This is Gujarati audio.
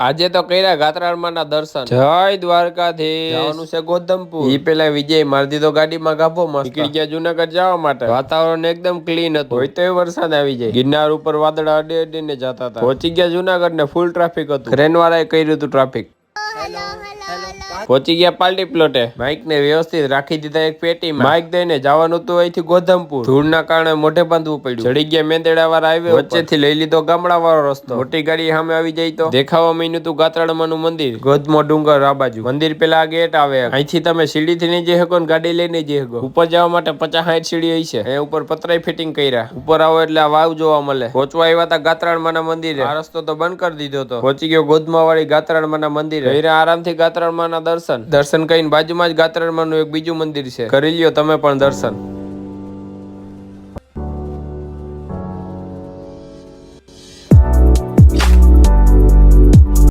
આજે તો કર્યા ગાત્રાળમાં દર્શન. જય દ્વારકાથી જવાનું છે ગોધમપુર. ઈ પેલા વિજય મારી દીધો ગાડીમાં ગાભો મસ્ત. નીકળી ગયા જુનાગઢ જવા માટે. વાતાવરણ એકદમ ક્લીન હતું. હોય તો વરસાદ આવી જાય. ગિરનાર ઉપર વાદળા અડી અડીને જતા હતા. પહોંચી ગયા જુનાગઢ ને ફૂલ ટ્રાફિક હતું. ટ્રેન વાળાએ કર્યું હતું ટ્રાફિક પહોંચી ગયા પાલટી પ્લોટે. માઇક ને વ્યવસ્થિત રાખી દીધા એક પેટીમાં માઇક દઈને જવાનું હતું અહીંથી ગોધમપુર. ધૂળના કારણે મોઢે બાંધવું પડ્યું ચડી ગયા મેંદેડા વાળા હાઈવે વચ્ચેથી લઈ લીધો ગામડા વાળો રસ્તો. મોટી ગાડી સામે આવી જાય તો? દેખાવા માંડ્યું હતું ગાત્રાળમાનું મંદિર. ગોધમો ડુંગર આ બાજુ. મંદિર પેલા આ ગેટ આવે. અહીંથી તમે સીડીથી નહીં જઈ શકો ને ગાડી લઈને જઈ શકો ઉપર જવા માટે પચાસ સાઠ સીડી હોય છે એ ઉપર પતરાઈ ફિટિંગ કર્યા. ઉપર આવો એટલે આ વાવ જોવા મળે. પહોંચવા આવ્યા હતા ગાત્રાળમાના મંદિરે. આ રસ્તો તો બંધ કરી દીધો હતો પહોંચી ગયો ગોધમા વાળી ગાત્રાળમાના મંદિરે. કર્યા આરામથી ગાત્રાળમાના દર્શન. દર્શન કરીને બાજુમાં જ ગાત્રાળમાનું એક બીજું મંદિર છે. કરી લ્યો તમે પણ દર્શન.